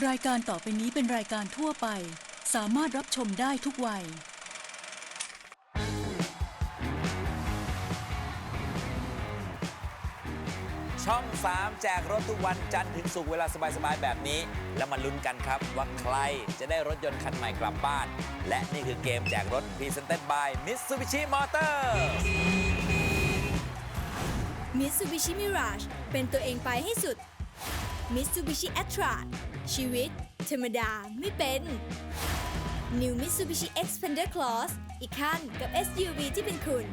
รายการต่อไปนี้เป็นรายการทั่วไป สามารถรับชมได้ทุกวัย ช่อง 3 แจกรถทุกวันจันทร์ถึงศุกร์เวลาสบาย ๆ แบบนี้ แล้วมาลุ้นกันครับ ว่าใครจะได้รถยนต์คันใหม่กลับบ้าน และนี่คือเกมแจกรถ Presented by Mitsubishi Motors Mitsubishi Mirage เป็นตัวเองไปให้สุด Mitsubishi a t r a ชีวิต ธรรมดาไม่เป็น New Mitsubishi Xpander Cross อีกขั้นกับ SUV ที่เป็นคุณ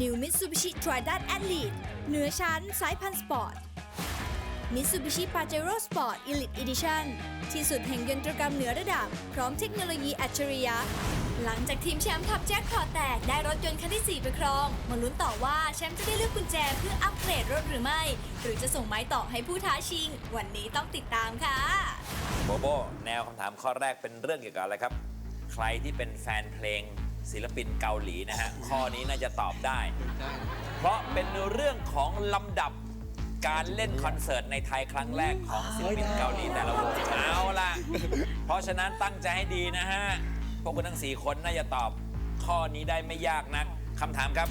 New Mitsubishi Triton Elite เหนือชั้นสายพันธุ์สปอร์ต Mitsubishi Pajero Sport Elite Edition ที่สุดแห่งยนตรกรรมเหนือระดับ พร้อมเทคโนโลยีอัจฉริยะ หลังจากทีมแชมป์ขับแจ็คพอตแตกได้รถยนต์คันที่ 4 ไปครอง มาลุ้นต่อว่าแชมป์จะได้เลือกกุญแจเพื่ออัปเกรดรถหรือไม่ หรือจะส่งไม้ต่อให้ผู้ท้าชิง วันนี้ต้องติดตามค่ะ โบโบ แนวคำถามข้อแรกเป็นเรื่องเกี่ยวกับอะไรครับ ใครที่เป็นแฟนเพลงศิลปินเกาหลีนะฮะ ข้อนี้น่าจะตอบได้ เพราะเป็นเรื่องของลำดับการเล่นคอนเสิร์ตในไทยครั้งแรกของศิลปินเกาหลีแต่ละวงเอาล่ะ เพราะฉะนั้นตั้งใจให้ดีนะฮะ พวกคุณทั้ง4คนน่าจะตอบข้อนี้ได้ไม่ยากนักคำถามครับ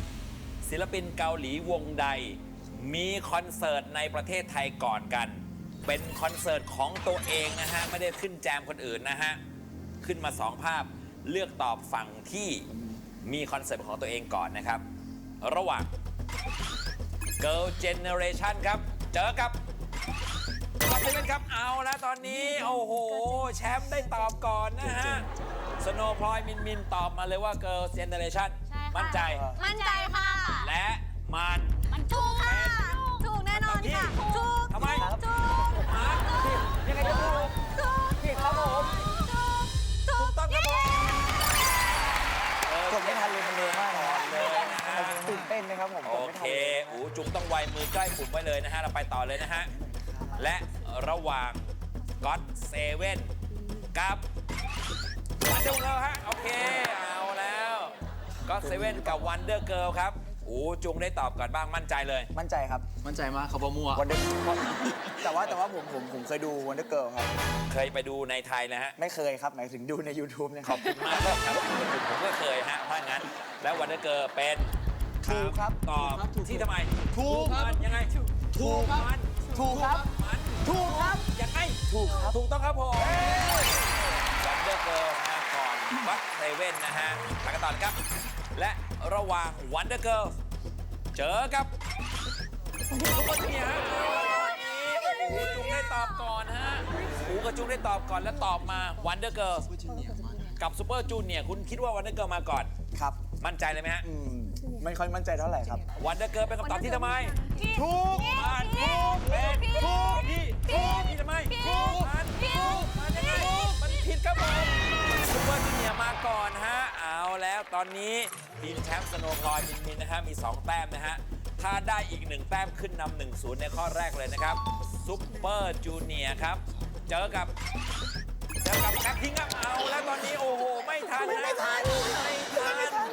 ศิลปินเกาหลีวงใด มีคอนเสิร์ตในประเทศไทยก่อนกัน เป็นคอนเสิร์ตของตัวเองนะฮะ ไม่ได้ขึ้นแจมคนอื่นนะฮะ ขึ้นมา2ภาพเลือกตอบฝั่งที่มีคอนเสิร์ตของตัวเองก่อนนะครับ ระหว่าง Girl Generation ครับ เจอกับก็เซเว่นครับเอาแล้วตอนนี้ โอ้โห แชมป์ได้ตอบก่อนนะฮะ สโนว์พลอยมินมินตอบมาเลยว่า Girl Generation มั่นใจ มั่นใจค่ะ และมัน มันถูกค่ะ ถูกแน่นอนค่ะ ถูกทำไม ถูกอะยังไงก็ถูกถูก ผิดครับผมถูกถูถูกกต้องครับผมเออกดไม่ทันเลยมันเร็วมากเลยครับเลยนะฮะตื่นเต้นนะครับผมโอกดไม่เคทันเลย อูจุกต้องไวมือใกล้ปุ่มไว้เลยนะฮะ เราไปต่อเลยนะฮะ และระหว่างก็ d เซเว่นกับวัน เดอร์เกิลฮะ โอเค เอาแล้ว ก็ d เซเว่นกับวันเดอร์เกิลครับอูจุงได้ตอบก่อนบ้างมั่นใจเลย มั่นใจครับ มั่นใจมากเขาบอมั่ววันเดอร์แต่ว่าแต่ว่าผมผมผมเคยดูวันเดอร์เกิลครับ เคยไปดูในไทยนะฮะ ไม่เคยครับหมายถึงดูใน YouTube นะคขรัอบบคุณมากเลยครับผมก็เคยฮะถ้างั้น แล้ววันเดอร์เกิลเป็นถูกครับตอบที่ทำไมถูกครับมันยังไงถูกมันถูกครับ มัน ถูกครับ ยังไงถูกครับ ถูกต้องครับผมวันเดอร์เกิร์มาก่อน วัดเซเว่นนะฮะไปกันต่อนะครับ และระหว่างวันเดอร์เกิร์เจอกับซุปเปอร์จูเนียร์ฮะโอ้โหจุงได้ตอบก่อนฮะหูกับจุงได้ตอบก่อนแล้วตอบมาวันเดอร์เกิร์กับซูเปอร์จูเนียร์คุณคิดว่าวันเดอร์เกิร์มาก่อน ครับ มั่นใจเลยไหมฮะ อืมไม่ค่อยมั่นใจเท่าไหร่ครับ วันเดอร์เกิร์เป็นคำตอบที่ทำไม ถูกมันถูกเป็นถูกที่ถูกที่ทำไมถูกมันถูกมันยังไงมันผิดครับผม ก่อนฮะ เอาแล้วตอนนี้ทีมแชมป์สโนว์พลอยมินมินนะฮะ มี 2 แต้มนะฮะ ถ้าได้อีก 1 แต้มขึ้นนำ1 0ในข้อแรกเลยนะครับซุปเปอร์จูเนียร์ครับ เจอกับ เจอกับแบ็คพิงค์ครับเอาแล้วตอนนี้โอ้โห ไม่ทันนะไม่ทันไม่ทัน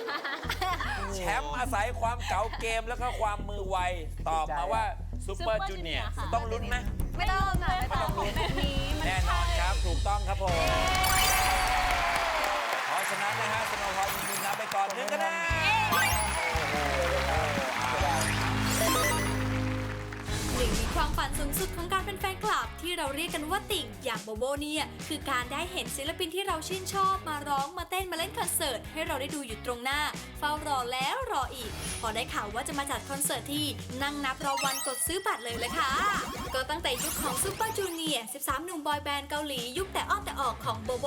แชมป์อาศัยความเก๋าเกมแล้วก็ความมือไว ตอบมาว่าซูเปอร์จูเนียร์ต้องลุ้นไหม ไม่ต้องค่ะไม่ต้องแบบนี้มันแน่นอนครับ ถูกต้องครับผมเพราะ ฉะนั้นนะฮะสโนว์พอยมีนับไปก่อนหนึ่งคะแนน หนึ่งใน ความฝันสูงสุดของการเป็นแฟนคลับ ที่เราเรียกกันว่าติ่งอย่างโบโบเนี่ยคือการได้เห็นศิลปินที่เราชื่นชอบมาร้องมาเต้นมาเล่นคอนเสิร์ตให้เราได้ดูอยู่ตรงหน้า เฝ้ารอแล้วรออีก พอได้ข่าวว่าจะมาจัดคอนเสิร์ตที่นั่งนับรอวันกดซื้อบัตรเลยเลยค่ะ ก็ตั้งแต่ยุคของซูเปอร์จูเนียร์13 หนุ่มบอยแบนด์เกาหลียุคแต่อ้อนแต่ออกของโบโบ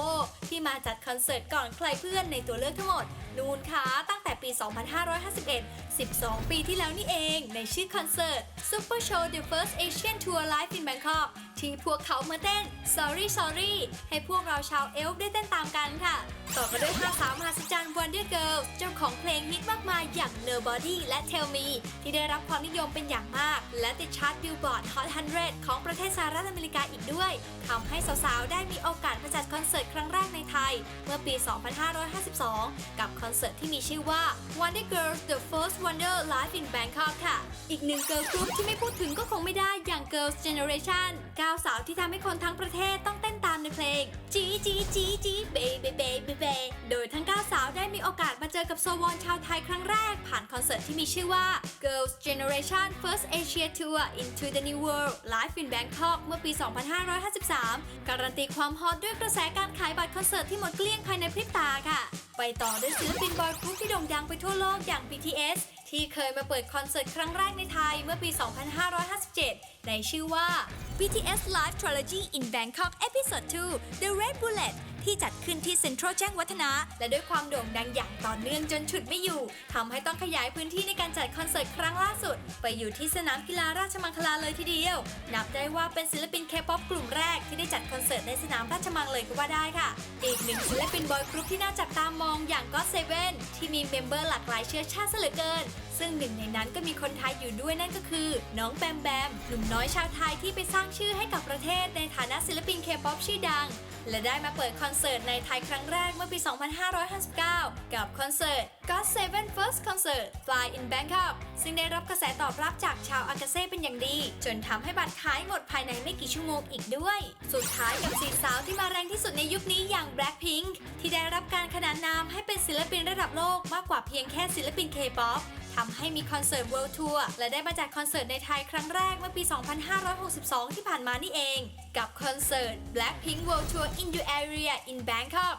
ที่มาจัดคอนเสิร์ตก่อนใครเพื่อนในตัวเลือกทั้งหมดนูนค่ะตั้งแต่ปี 2551 12 ปีที่แล้วนี่เอง ในชื่อคอนเสิร์ต Super Show The First Asian Tour Live in Bangkok ที่พวกเขามาเต้น Sorry Sorry ให้พวกเราชาวเอลฟ์ได้เต้นตามกันค่ะ ต่อกันด้วยห้าสาวมหัศจรรย์ Wonder Girls เจ้าของเพลงฮิตมากมายอย่าง Nobody และ Tell Me ที่ได้รับความนิยมเป็นอย่างมาก และติดชาร์ต Billboard Hot 100 ของประเทศสหรัฐอเมริกาอีกด้วยทำให้สาวๆ ได้มีโอกาสมาจัดคอนเสิร์ตครั้งแรกในไทย เมื่อปี 2552 กับคอนเสิร์ตที่มีชื่อว่า Wonder Girls The First Wonder Live in Bangkok ค่ะ อีกหนึ่งเกิร์ลกรุ๊ปที่ไม่พูดถึงก็คงไม่ได้อย่าง Girls Generation ก้าวสาวที่ทำให้คนทั้งประเทศต้องเต้นตามในเพลง จีจีจีจีเบเบเบเบเบโดยทั้ง 9 สาวได้มีโอกาสมาเจอกับโซวอนชาวไทยครั้งแรก ผ่านคอนเสิร์ตที่มีชื่อว่า Girls Generation First Asia Tour Into the New World Live in Bangkok เมื่อปี 2553 การันตีความฮอตด้วยกระแสการขายบัตรคอนเสิร์ตที่หมดเกลี้ยงภายในพริบตาค่ะ ไปต่อด้วยศิลปินบอยกรุ๊ปที่โด่งดังไปทั่วโลกอย่าง BTS ที่เคยมาเปิดคอนเสิร์ตครั้งแรกในไทยเมื่อปี 2557 ในชื่อว่า BTS Live Trilogy in Bangkok Episode 2 The Red Bullet ที่จัดขึ้นที่เซ็นทรัลแจ้งวัฒนะ และด้วยความโด่งดังอย่างต่อเนื่องจนฉุดไม่อยู่ทำให้ต้องขยายพื้นที่ในการจัดคอนเสิร์ตครั้งล่าสุด ไปอยู่ที่สนามกีฬาราชมังคลาเลยทีเดียว นับได้ว่าเป็นศิลปินเคป๊อปกลุ่มแรกที่ได้จัดคอนเสิร์ตในสนามราชมังเลยก็ว่าได้ค่ะ อีกหนึ่งศิลปินบอยกรุ๊ปที่น่าจับตามองอย่างก็เซเว่นที่มีเมมเบอร์หลากหลายเชื้อชาติเหลือเกินซึ่งหนึ่งในนั้นก็มีคนไทยอยู่ด้วยนั่นก็คือ น้องแบมแบมหนุ่มน้อยชาวไทยที่ไปสร้างชื่อให้กับประเทศในฐานะศิลปินเคป๊อปชื่อดัง และได้มาเปิดคอนอนเสิร์ตในไทยครั้งแรกเมื่อปี 2559 กับคอนเสิร์ต God Seven First Concert Fly in Bangkok ซึ่งได้รับกระแสตอบรับจากชาวอากาเซ่เป็นอย่างดี จนทำให้บัตรขายหมดภายในไม่กี่ชั่วโมงอีกด้วย สุดท้ายกับสีสาวที่มาแรงที่สุดในยุคนี้อย่าง Blackpink ที่ได้รับการขนานนามให้เป็นศิลปินระดับโลกมากกว่าเพียงแค่ศิลปิน K-POP ทำให้มีคอนเสิร์ต World Tour และได้มาจัดคอนเสิร์ตในไทยครั้งแรกเมื่อปี 2562 ที่ผ่านมานี่เอง กับคอนเสิร์ต Blackpink World Tour in Your Area in Bangkok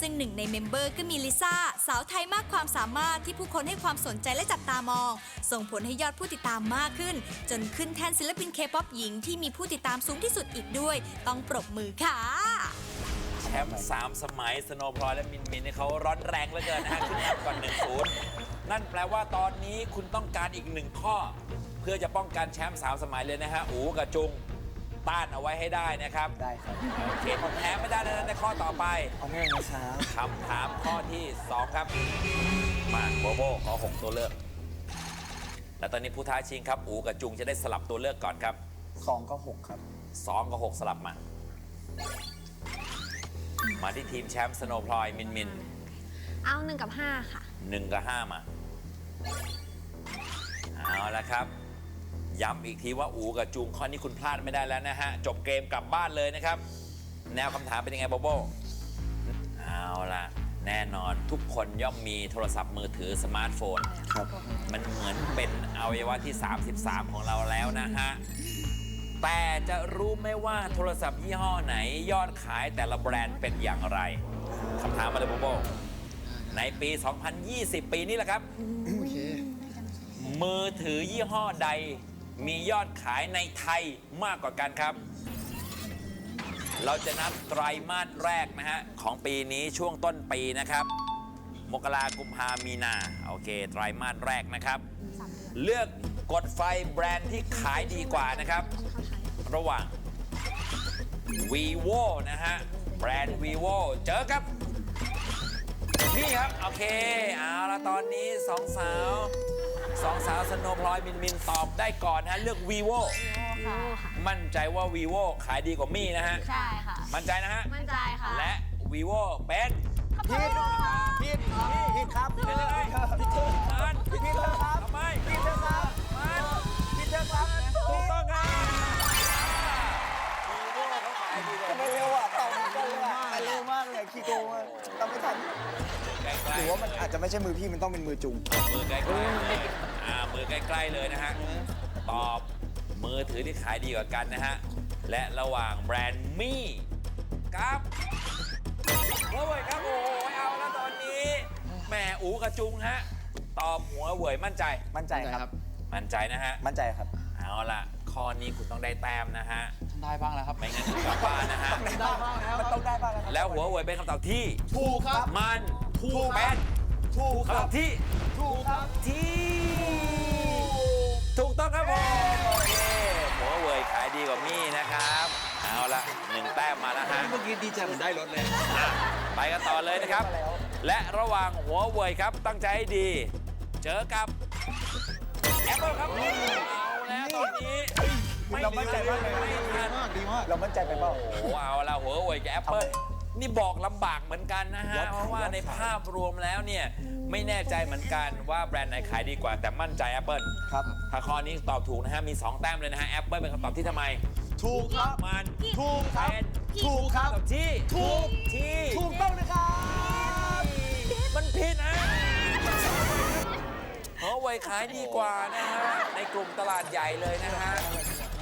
ซึ่งหนึ่งในเมมเบอร์ก็มีลิซ่า สาวไทยมากความสามารถที่ผู้คนให้ความสนใจและจับตามอง ส่งผลให้ยอดผู้ติดตามมากขึ้น จนขึ้นแทนศิลปินเคป๊อปหญิงที่มีผู้ติดตามสูงที่สุดอีกด้วย ต้องปรบมือค่ะ แชมป์สามสมัยสโนว์พลอยและมินมินเขาร้อนแรงเหลือเกินนะฮะขึ้นนำก่อนหนึ่งศูนย์นั่นแปลว่าตอนนี้คุณต้องการอีกหนึ่งข้อ เพื่อจะป้องกันแชมป์สามสมัยเลยนะฮะอูกับจุง ต้านเอาไว้ให้ได้นะครับ ได้ครับโอเคผมแพ้ไม่ได้แล้วนะในข้อต่อไปเอาง่ายนะครับคำถามข้อที่ 2 ครับ มาโบโบขอ6ตัวเลือก และตอนนี้ผู้ท้าชิงครับ อูกับจุงจะได้สลับตัวเลือกก่อนครับสองก็หกครับ2กับ6สลับมา มาที่ทีมแชมป์สโนว์พลอยมินมินเอาหนึ่งกับห้าค่ะหนึ่งกับห้ามา เอาละครับ ย้ำอีกทีว่าอูกับจุงข้อนี้คุณพลาดไม่ได้แล้วนะฮะ จบเกมกลับบ้านเลยนะครับ แนวคำถามเป็นยังไงโบโบเอาละแน่นอนทุกคนย่อมมีโทรศัพท์มือถือสมาร์ทโฟน ครับมันเหมือนเป็นอวัยวะที่ 33 ของเราแล้วนะฮะ แต่จะรู้ไหมว่าโทรศัพท์ยี่ห้อไหนยอดขายแต่ละแบรนด์เป็นอย่างไรคำถามมาเลยโบโบในปี 2020 ปีนี้แหละครับมือถือยี่ห้อใด มียอดขายในไทยมากกว่ากันครับ เราจะนับไตรมาสแรกนะฮะ ของปีนี้ช่วงต้นปีนะครับ มกรากุมภามีนา โอเค ไตรมาสแรกนะครับ เลือกกดไฟแบรนด์ที่ขายดีกว่านะครับ ระหว่าง vivo นะฮะ แบรนด์ vivo เจอครับ นี่ครับ โอเค เอาละตอนนี้สองสาว สองสาวสโนว์พลอยมินมินตอบได้ก่อนนะฮะเลือก vivo มั่นใจว่า vivo ขายดีกว่ามี่นะฮะ ใช่ค่ะ มั่นใจนะฮะ มั่นใจค่ะและ vivo เป็น ผิดผิดผิดครับเป็นยังไง ผิด จจะไม่ใช่มือพี่มันต้องเป็นมือจุง มือใกล้ๆเลยอ่ามือใกล้ๆเลยนะฮะ ตอบมือถือที่ขายดีกว่ากันนะฮะ และระหว่างแบรนด์มี่กับหัวเว่ยครับ โอ้โหเอาแล้วตอนนี้แหมอูกระจุงฮะ ตอบหัวเว่ยมั่นใจ มั่นใจครับ มั่นใจนะฮะ มั่นใจครับ เอาล่ะ ข้อนี้คุณต้องได้แต้มนะฮะ ได้บ้างแล้วครับ ไม่งั้นคุณกลับบ้านนะฮะ ได้บ้างแล้วมันต้องได้บ้างนะครับแล้วหัวเว่ยเป็นคำตอบที่ ถูกครับ มันถูกเป็น ถูกคำตอบที่ถูกครับที่ถูกต้องครับผมโอเคหัวเว่ยขายดีกว่ามี่นะครับเอาละหนึ่งแต้มมาแล้วฮะเมื่อกี้ดีใจเหมือนได้รถเลยอะไปกันต่อเลยนะครับ และระหว่างหัวเว่ยครับตั้งใจให้ดี เจอกับแอปเปิลครับเอาแล้วตอนนี้ไม่เรามั่นใจมากเลยไม่ทันมากดีมากเรามั่นใจไปเปล่าโอ้โหเอาละหัวเว่ยกับแอปเปิล นี่บอกลำบากเหมือนกันนะฮะ ยอดขายเพราะว่าในยอดขายภาพรวมแล้วเนี่ย ไม่แน่ใจเหมือนกันว่าแบรนด์ไหนขายดีกว่า แต่มั่นใจ Apple ครับ ถ้าข้อนี้ตอบถูกนะฮะ มี 2 แต้มเลยนะฮะ Apple เป็นคำตอบที่ทำไม ถูกครับ มันถูกครับ เป็นถูกครับคำตอบที่ถูก ที่ ถูกต้องนะครับ มันผิดนะเพราะไวยขายดีกว่านะฮะ ในกลุ่มตลาดใหญ่เลยนะฮะ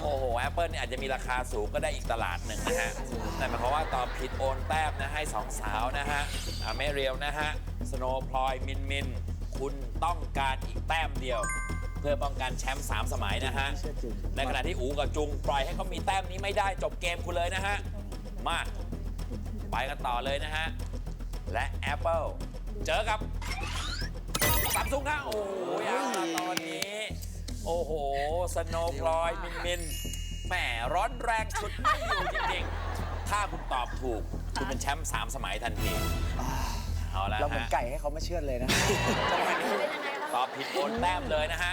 โอ้โห Apple เนี่ยอาจจะมีราคาสูงก็ได้อีกตลาดหนึ่งนะฮะแต่หมายความว่าตอบผิดโอนแต้มนะให้สองสาวนะฮะอาเมเรียวนะฮะสโนว์พลอยมินมิน คุณต้องการอีกแต้มเดียว เพื่อป้องกันแชมป์สามสมัยนะฮะในขณะที่อูกับจุงปล่อยให้เขามีแต้มนี้ไม่ได้จบเกมคุณเลยนะฮะมาไปกันต่อเลยนะฮะ และ Apple เจอกับซัมซุงครับโอ้โห โอ้โห สโนว์พลอยมินมินแหมร้อนแรงชุดไม่อยู่จริงๆ ถ้าคุณตอบถูก คุณเป็นแชมป์สามสมัยทันทีเอาละเราเหมือนฮะไก่ให้เขามาเชือดเลยนะตอบผิดโอนแต้มเลยนะฮะ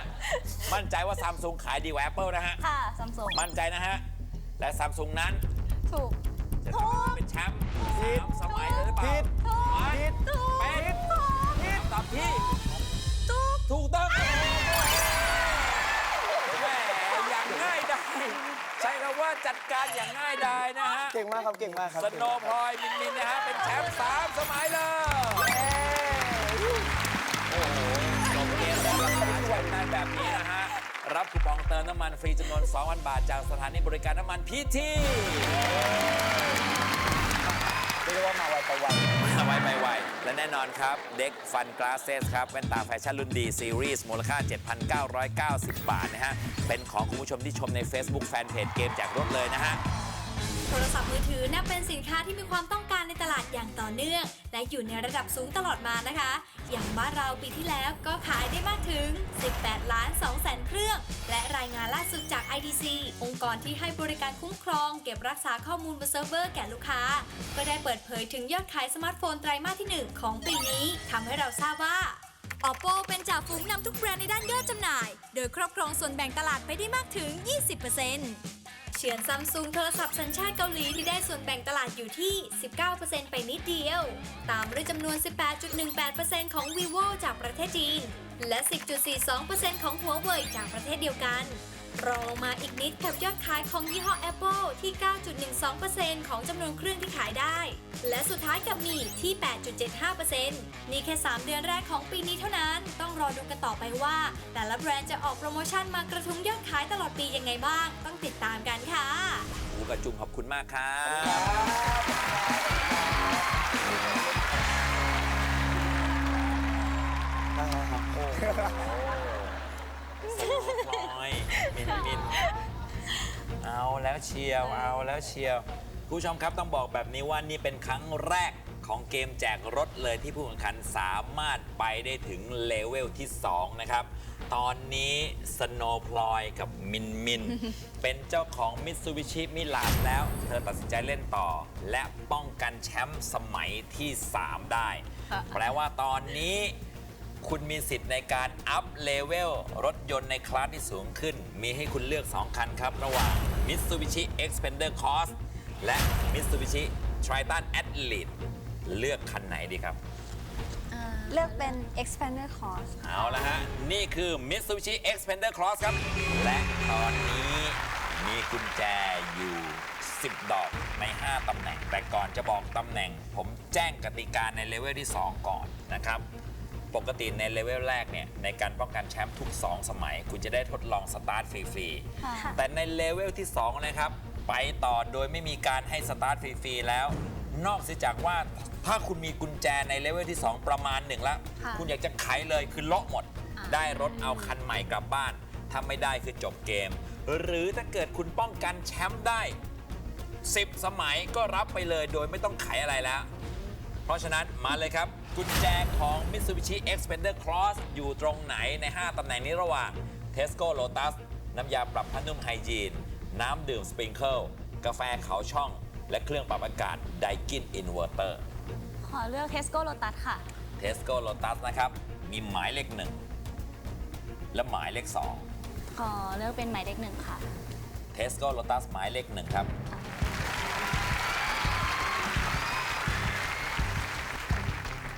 มั่นใจว่าซัมซุงขายดีกว่า Apple นะฮะ ค่ะซัมซุงมั่นใจนะฮะ และซัมซุงนั้นถูก จะทำให้เป็นแชมป์สามสมัยเลยหรือเปล่าผิดไม่ผิดเป็นคำตอบที่ถู จัดการอย่างง่ายดายนะฮะเก่งมากครับเก่งมากครับสโนว์พลอยมินมินนะฮะเป็นแชมป์สามสมัยเลยโอ้โหจบเกมได้ราคาแชมป์ได้แบบนี้นะฮะ รับคูปองเติมน้ำมันฟรีจำนวน2,000บาทจากสถานีบริการน้ำมันพีที เรียกว่ามาไวไปไวไวไปไวและแน่นอนครับ เด็กฟันกลาเซสครับแว่นตาแฟชั่นรุ่นดี ซีรีส์มูลค่า 7,990 บาทนะฮะ เป็นของคุณผู้ชมที่ชมใน Facebook Fanpage เกมจากรถเลยนะฮะ โทรศัพท์มือถือนับเป็นสินค้าที่มีความต้องการในตลาดอย่างต่อเนื่อง และอยู่ในระดับสูงตลอดมานะคะ อย่างบ้านเราปีที่แล้วก็ขายได้มากถึง 18 ล้าน2แสนเครื่อง และรายงานล่าสุดจาก IDC องค์กรที่ให้บริการคุ้มครอง เก็บรักษาข้อมูลบนเซิร์ฟเวอร์แก่ลูกค้า ก็ได้เปิดเผยถึงยอดขายสมาร์ทโฟนไตรมาสที่ 1 ของปีนี้ทำให้เราทราบว่า Oppo เป็นจ่าฝูงนำทุกแบรนด์ในด้านยอดจำหน่าย โดยครอบครองส่วนแบ่งตลาดไปได้มากถึง 20% เฉือนซัมซุงโทรศัพท์สัญชาติเกาหลีที่ได้ส่วนแบ่งตลาดอยู่ที่ 19%ไปนิดเดียว ตามด้วยจำนวน 18.18%ของ vivo จากประเทศจีน และ 10.42%ของหัวเว่ยจากประเทศเดียวกัน รองลงมาอีกนิดกับยอดขายของยี่ห้อ Apple ที่ 9.12%ของจำนวนเครื่องที่ขายได้ และสุดท้ายกับมีที่ 8.75%นี่แค่ 3 เดือนแรกของปีนี้เท่านั้น รอดูกันต่อไปว่า แต่ละแบรนด์จะออกโปรโมชั่นมากระทุ้งยอดขายตลอดปียังไงบ้าง ต้องติดตามกันค่ะอูกับจุงขอบคุณมากครับโนว์พลอยมินมินเอาแล้วเชียวเอาแล้วเชียว ผู้ชมครับต้องบอกแบบนี้ว่านี่เป็นครั้งแรก ของเกมแจกรถเลยที่ผู้แข่งขันสามารถไปได้ถึงเลเวลที่ 2 นะครับ ตอนนี้สโนว์พลอยกับมินมิน เป็นเจ้าของมิ t ซูบิชิมิลานแล้ว เธอตัดสินใจเล่นต่อ และป้องกันแชมป์สมัยที่ 3 ได้ แปลว่าตอนนี้คุณมีสิทธิ์ในการอัพเลเวลรถยนต์ในคลาสที่สูงขึ้น มีให้คุณเลือก 2 คันครับ ระหว่าง Mitsubishi Xpander Cross และ Mitsubishi Triton Athlete เลือกคันไหนดีครับ เลือกเป็น expander course เอาละฮะ นี่คือ Mitsubishi Xpander Cross ครับ และตอนนี้มีกุญแจอยู่ 10 ดอกใน 5 ตำแหน่ง แต่ก่อนจะบอกตำแหน่ง ผมแจ้งกติกาในเลเวลที่ 2 ก่อนนะครับ ปกติในเลเวลแรกเนี่ย ในการป้องกันแชมป์ทุก 2 สมัย คุณจะได้ทดลองสตาร์ทฟรีค่ะๆแต่ในเลเวลที่ 2 นะครับ ไปต่อโดยไม่มีการให้สตาร์ทฟรีๆแล้ว นอกเสียจากว่าถ้าคุณมีกุญแจในเลเวลที่ 2 ประมาณหนึ่งแล้ว ค่ะคุณอยากจะไขเลยคือเลาะหมดได้รถเอาคันใหม่กลับบ้านถ้าไม่ได้คือจบเกม หรือถ้าเกิดคุณป้องกันแชมป์ได้ 10 สมัยก็รับไปเลยโดยไม่ต้องไขอะไรแล้ว เพราะฉะนั้นมาเลยครับ กุญแจของ Mitsubishi Xpander Cross อยู่ตรงไหนใน 5 ตำแหน่งนี้ระหว่าง Tesco Lotus น้ำยาปรับผ้านุ่มไฮจีน น้ำดื่มสปริงเกิลกาแฟเขาช่อง และเครื่องปรับอากาศไดกินอินเวอร์เตอร์ ขอเลือกเทสโก้โ o ตัสค่ะเทสโก้โ o ตัสนะครับ มีหมายเลขหนึ่งและหมายเลขสอง ขอเลือกเป็นหมายเลขหนึ่งค่ะเทสโก้โ o ตัสหมายเลขหนึ่งครับ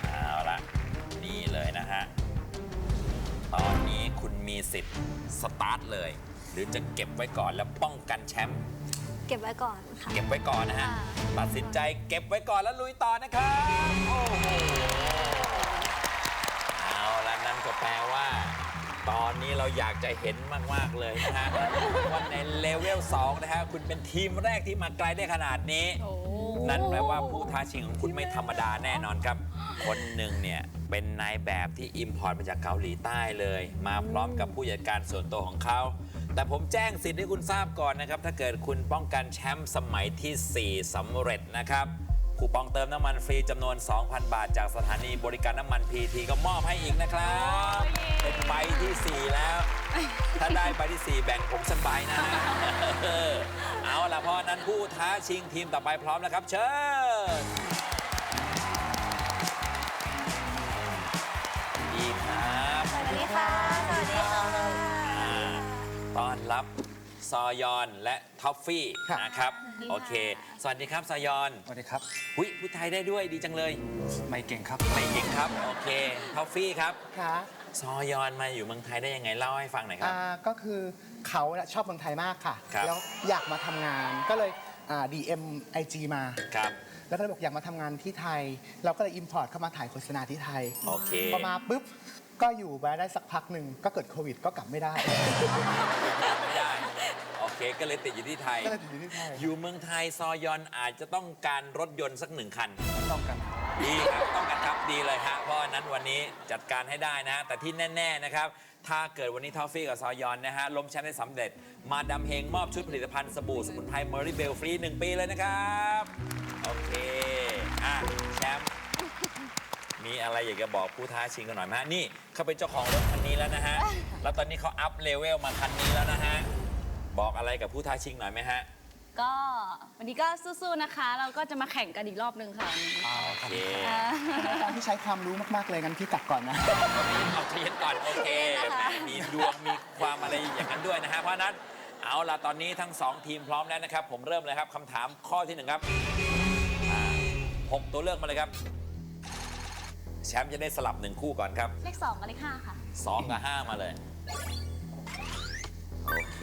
เอาละนี่เลยนะฮะ ตอนนี้คุณมีสิทธิ์ สตาร์ทเลย หรือจะเก็บไว้ก่อนแล้วป้องกันแชมป์ เก็บไว้ก่อนค่ะ เก็บไว้ก่อนนะฮะ ค่ะ ตัดสินใจเก็บไว้ก่อนแล้วลุยต่อนะครับโอ้โหเอาละนั่นก็แปลว่า ตอนนี้เราอยากจะเห็นมาก ๆ เลยนะฮะ ว่าในเลเวล 2 นะฮะ คุณเป็นทีมแรกที่มาไกลได้ขนาดนี้ นั่นแปลว่าผู้ท้าชิงของคุณไม่ธรรมดาแน่นอนครับ คนหนึ่งเนี่ย เป็นนายแบบที่อิมพอร์ตมาจากเกาหลีใต้เลย มาพร้อมกับผู้จัดการส่วนตัวของเขา แต่ผมแจ้งสิทธิ์ให้คุณทราบก่อนนะครับ ถ้าเกิดคุณป้องกันแชมป์สมัยทีสี่ 4สำเร็จนะครับคูปองเติมน้ำมันฟรีจำนวน 2,000 บาท จากสถานีบริการน้ำมันพีทีก็มอบให้อีกนะครับ เป็นใบที่4 แล้ว ถ้าได้ใบที่ 4 แบ่งผมสักใบนะ เอาล่ะเพราะนั้นผู้ท้าชิงทีมต่อไปพร้อมแล้วครับ เชิญ ต้อนรับซอยอนและท็อฟฟี่ครับ นะครับ โอเค สวัสดีครับซอยอนสวัสดีครับ หุยพูดไทยได้ด้วยดีจังเลยไม่เก่งครับ ไม่จริงครับ โอเคท็อฟฟี่ครับ ค่ะซอยอนมาอยู่เมืองไทยได้ยังไงเล่าให้ฟังหน่อยครับ อ่าก็คือเขาน่ะชอบเมืองไทยมากค่ะ ครับ แล้วอยากมาทำงานก็เลยอ่า DM IG มา ครับ แล้วก็เลยบอกอยากมาทำงานที่ไทย เราก็เลยอิมพอร์ตเข้ามาถ่ายโฆษณาที่ไทย โอเค พอมาปุ๊บ ก็อยู่มาได้สักพักหนึ่งก็เกิดโควิดก็กลับไม่ได้ ไม่ได้ โอเค ก็เลยติดอยู่ที่ไทย ก็เลยติดอยู่ที่ไทย อยู่เมืองไทยซอยอนอาจจะต้องการรถยนต์สักหนึ่งคัน ต้องกัน ดีครับ ต้องกันครับดีเลยฮะเพราะฉะนั้นวันนี้จัดการให้ได้นะฮะแต่ที่แน่ ๆ นะครับ ถ้าเกิดวันนี้ทอฟฟี่กับซอยอนนะฮะล้มแชมป์ได้สำเร็จ มาดามเฮงมอบชุดผลิตภัณฑ์สบู่สมุนไพรเมอรี่เบลฟรี 1 ปีเลยนะครับ โอเค อะ แชมป์ มีอะไรอยากจะบอกผู้ท้าชิงกันหน่อยไหมฮะนี่เขาเป็นเจ้าของรถคันนี้แล้วนะฮะแล้วตอนนี้เขาอัพเลเวลมาคันนี้แล้วนะฮะบอกอะไรกับผู้ท้าชิงหน่อยไหมฮะก็วันนี้ก็สู้ๆนะคะ เราก็จะมาแข่งกันอีกรอบหนึ่งค่ะวันนี้โอเคอ่าตอนที่ใช้ความรู้มาก ๆ เลยงั้นพี่กลับก่อนนะ เอาเทียนก่อนโอเคเทียนนะคะแหมมีดวงมีความอะไรอย่างนั้นด้วยนะฮะเพราะฉะนั้นเอาล่ะตอนนี้ทั้งสองทีมพร้อมแล้วนะครับ ผมเริ่มเลยครับคำถามข้อที่หนึ่งครับอ่าหกตัวเลือกมาเลยครับ แชมป์จะได้สลับหนึ่งคู่ก่อนครับเลขสองกับเลขห้าค่ะ สองกับห้ามาเลย โอเค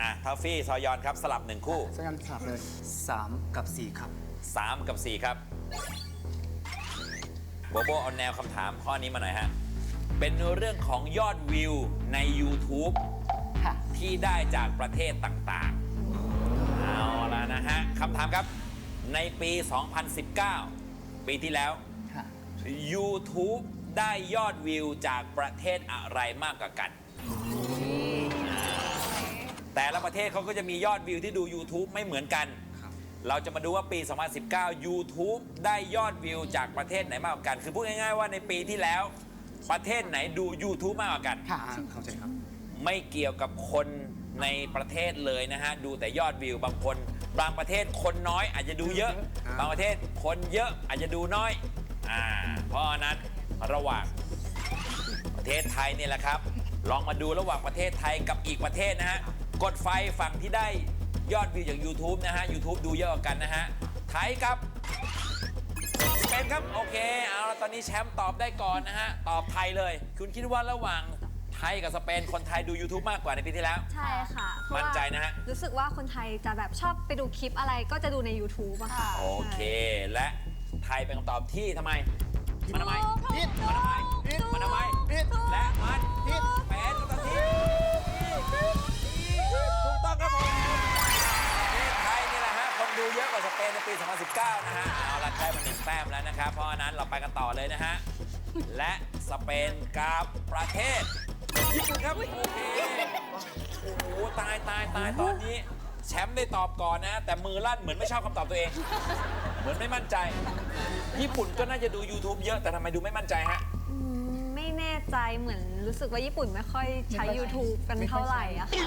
อะทาฟี่ซอยอนครับสลับหนึ่งคู่สัญญาณขับเลย3กับ4ครับ3กับ4ครับ โบโบเอาแนวคำถามข้อนี้มาหน่อยฮะ เป็นเรื่องของยอดวิวใน YouTube ค่ะ ที่ได้จากประเทศต่างๆ เอาละนะฮะคำถามครับ ในปี 2019 ปีที่แล้วค่ะ YouTube ได้ยอดวิวจากประเทศอะไรมากกว่ากัน แต่ละประเทศเขาก็จะมียอดวิวที่ดู YouTube ไม่เหมือนกัน เราจะมาดูว่าปี 2019 YouTube ได้ยอดวิวจากประเทศไหนมากกว่ากัน คือพูดง่ายๆว่าในปีที่แล้ว ประเทศไหนดู YouTube มากกว่ากัน ค่ะเข้าใจครับ ไม่เกี่ยวกับคนในประเทศเลยนะฮะ ดูแต่ยอดวิวบางคน บางประเทศคนน้อยอาจจะดูเยอะครับบางประเทศคนเยอะอาจจะดูน้อย อ่าเพราะฉะนั้นระหว่างประเทศไทยนี่แหละครับ ลองมาดูระหว่างประเทศไทยกับอีกประเทศนะฮะ กดไฟฝั่งที่ได้ยอดวิวจาก YouTube นะฮะ YouTube ดูเยอะกว่ากันนะฮะ ไทยครับสเปนครับ โอเค เอาละตอนนี้แชมป์ตอบได้ก่อนนะฮะ ตอบไทยเลย คุณคิดว่าระหว่างไทยกับสเปน คนไทยดู YouTube มากกว่าในปีที่แล้ว ใช่ค่ะเพราะมั่นว่าใจนะฮะ รู้สึกว่าคนไทยจะแบบชอบไปดูคลิปอะไรก็จะดูใน YouTube อะค่ะโอเค และ ไทยเป็นคำตอบที่ทำไม มันทำไมผิดมันทำไมมันทำไมผิดและมันผิดเป็นคำตอบที่ถูกต้องครับผมประเทศไทยนี่แหละฮะ คนดูเยอะกว่าสเปนในปี 2019 นะฮะ เอาละได้มาหนึ่งแต้มแล้วนะครับ เพราะฉะนั้นเราไปกันต่อเลยนะฮะ และสเปนกับประเทศญี่ปุ่นครับโอเคโอ้โหตายตายตายตอนนี้ แชมป์ได้ตอบก่อนนะ แต่มือลั่นเหมือนไม่ชอบคำตอบตัวเอง เหมือนไม่มั่นใจ ญี่ปุ่นก็น่าจะดู YouTube เยอะแต่ทำไมดูไม่มั่นใจฮะ อืมไม่แน่ใจใจเหมือนรู้สึกว่าญี่ปุ่นไม่ค่อยใช้ YouTube กันเท่าไหร่อะค่ะ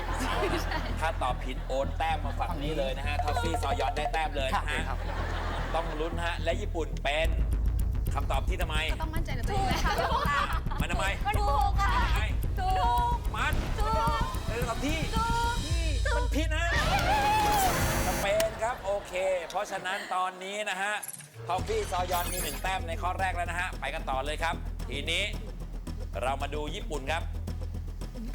ถ้าตอบผิดโอนแต้มมาฝั่งนี้เลยนะฮะ ทอฟฟี่ซอยอนได้แต้มเลยนะฮะครับต้องลุ้นฮะ และญี่ปุ่นเป็นคำตอบที่ทำไม ต้องมั่นใจในตัวเองเลยค่ะมันทำไมถูกค่ะทำไมถูกมันถูกเป็นคำตอบที่ที่มันผิดนะสเปน ครับ โอเค เพราะฉะนั้นตอนนี้นะฮะทอฟฟี่ซอยอนมีหนึ่งแต้มในข้อแรกแล้วนะฮะ ไปกันต่อเลยครับ ทีนี้เรามาดูญี่ปุ่นครับ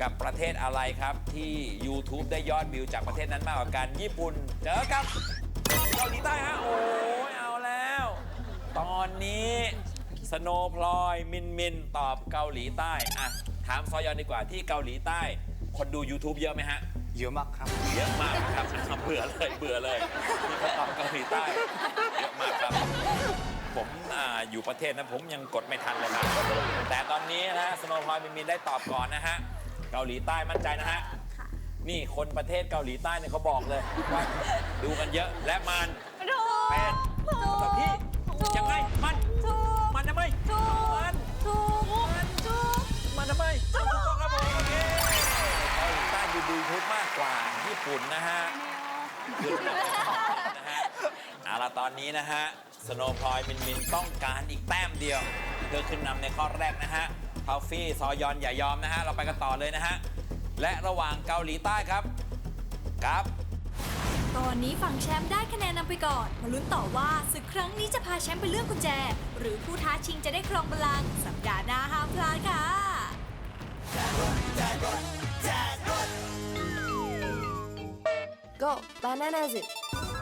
กับประเทศอะไรครับที่ YouTube ได้ยอดวิวจากประเทศนั้นมากกว่ากันญี่ปุ่นเจอกับเกาหลีใต้ฮะโอ้ยเอาแล้ว ตอนนี้สโนพลอยมินมินตอบเกาหลีใต้อะถามซอยอนดีกว่าที่เกาหลีใต้ คนดู YouTube เยอะไหมฮะ เยอะมากครับ เยอะมากครับเบื่อเลยเบื่อเลยที่เขาตอบเกาหลีใต้เยอะมากครับ ผมอาอยู่ประเทศนั้นผมยังกดไม่ทันเลยครับ แต่ตอนนี้นะฮะสโนว์พลอยมินมินได้ตอบก่อนนะฮะ เกาหลีใต้มั่นใจนะฮะ นี่คนประเทศเกาหลีใต้เนี่ยเขาบอกเลยว่าดูกันเยอะและมันถูกเป็นถูกคำตอบที่ยังไงมัน ว่าญี่ปุ่นนะฮะนะฮะเอาละตอนนี้นะฮะสโนว์พลอยมินมินต้องการอีกแต้มเดียวเพื่อขึ้นนำในข้อแรกนะฮะทอฟฟี่ซอยอนอย่ายอมนะฮะ เราไปกันต่อเลยนะฮะ และระหว่างเกาหลีใต้ครับกับตอนนี้ฝั่งแชมป์ได้คะแนนนำไปก่อน มาลุ้นต่อว่าศึกครั้งนี้จะพาแชมป์ไปเลือกกุญแจ หรือผู้ท้าชิงจะได้ครองบัลลังก์สัปดาห์หน้าห้ามพลาดค่ะ Go b a n a n